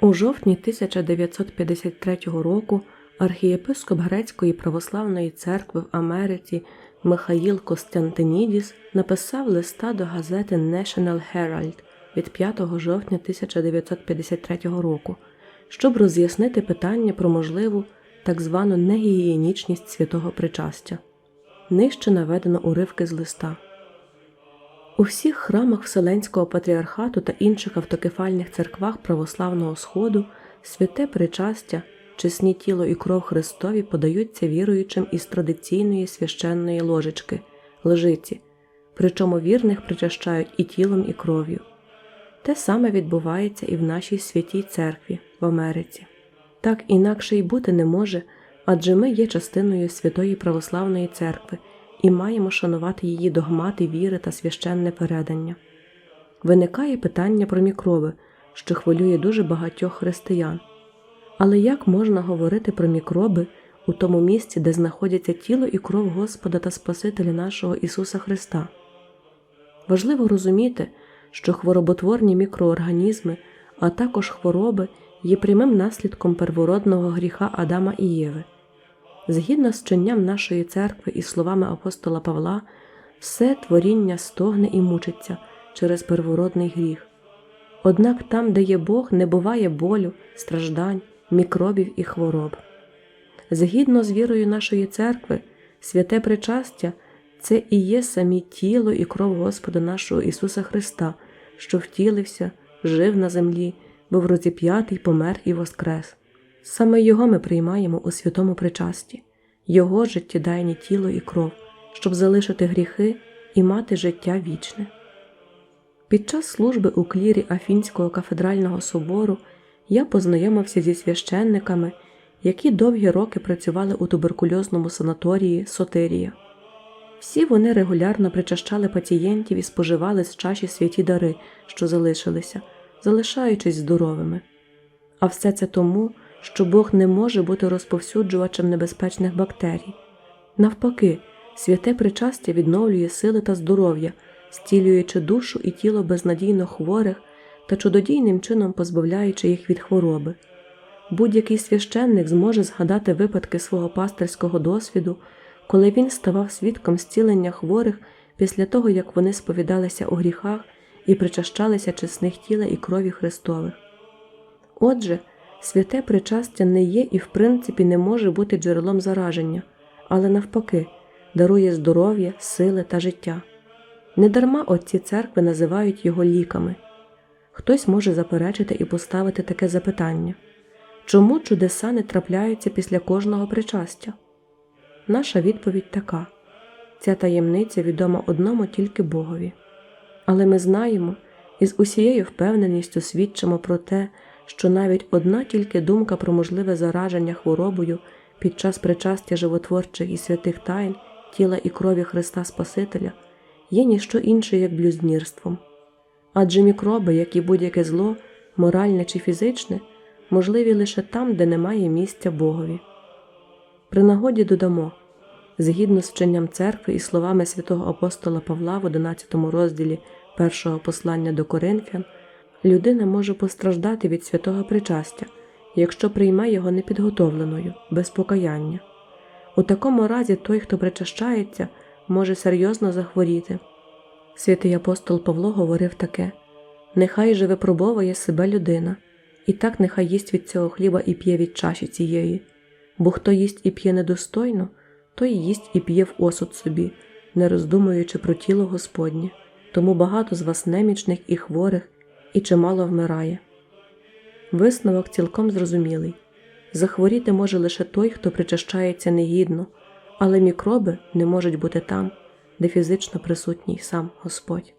У жовтні 1953 року архієпископ Грецької православної церкви в Америці Михаїл Костянтинідіс написав листа до газети National Herald від 5 жовтня 1953 року, щоб роз'яснити питання про можливу так звану негігієнічність святого причастя. Нижче наведено уривки з листа. У всіх храмах Вселенського патріархату та інших автокефальних церквах православного Сходу святе причастя, чесні тіло і кров Христові подаються віруючим із традиційної священної ложечки лежиці, причому вірних причащають і тілом, і кров'ю. Те саме відбувається і в нашій святій церкві в Америці. Так інакше й бути не може, адже ми є частиною Святої Православної Церкви і маємо шанувати її догмати віри та священне передання. Виникає питання про мікроби, що хвилює дуже багатьох християн. Але як можна говорити про мікроби у тому місці, де знаходяться тіло і кров Господа та Спасителя нашого Ісуса Христа? Важливо розуміти, що хвороботворні мікроорганізми, а також хвороби є прямим наслідком первородного гріха Адама і Єви. Згідно з чинням нашої церкви і словами апостола Павла, все творіння стогне і мучиться через первородний гріх. Однак там, де є Бог, не буває болю, страждань, мікробів і хвороб. Згідно з вірою нашої церкви, святе причастя це і є самі тіло і кров Господа нашого Ісуса Христа, що втілився, жив на землі, був розіп'ятий, помер і воскрес. Саме Його ми приймаємо у святому причасті, Його життєдайні тіло і кров, щоб залишити гріхи і мати життя вічне. Під час служби у клірі Афінського кафедрального собору я познайомився зі священниками, які довгі роки працювали у туберкульозному санаторії Сотирія. Всі вони регулярно причащали пацієнтів і споживали з чаші святі дари, що залишилися, залишаючись здоровими. А все це тому, що Бог не може бути розповсюджувачем небезпечних бактерій. Навпаки, святе причастя відновлює сили та здоров'я, зцілюючи душу і тіло безнадійно хворих та чудодійним чином позбавляючи їх від хвороби. Будь-який священник зможе згадати випадки свого пастирського досвіду, коли він ставав свідком зцілення хворих після того, як вони сповідалися у гріхах і причащалися чесних тіла і крові Христових. Отже, святе причастя не є і в принципі не може бути джерелом зараження, але навпаки, дарує здоров'я, сили та життя. Недарма отці церкви називають його ліками. Хтось може заперечити і поставити таке запитання чому чудеса не трапляються після кожного причастя? Наша відповідь така ця таємниця відома одному тільки Богові. Але ми знаємо і з усією впевненістю свідчимо про те, що навіть одна тільки думка про можливе зараження хворобою під час причастя животворчих і святих тайн тіла і крові Христа Спасителя є ніщо інше, як блюзнірством. Адже мікроби, як і будь-яке зло, моральне чи фізичне, можливі лише там, де немає місця Богові. При нагоді додамо згідно з вченням церкви і словами святого апостола Павла в 11 розділі першого послання до Коринфян, людина може постраждати від святого причастя, якщо прийме його непідготовленою, без покаяння. У такому разі той, хто причащається, може серйозно захворіти. Святий апостол Павло говорив таке Нехай же випробовує себе людина, і так нехай їсть від цього хліба і п'є від чаші цієї, бо хто їсть і п'є недостойно, той їсть і п'є в осуд собі, не роздумуючи про тіло Господнє, тому багато з вас немічних і хворих, і чимало вмирає. Висновок цілком зрозумілий захворіти може лише той, хто причащається негідно, але мікроби не можуть бути там, де фізично присутній сам Господь.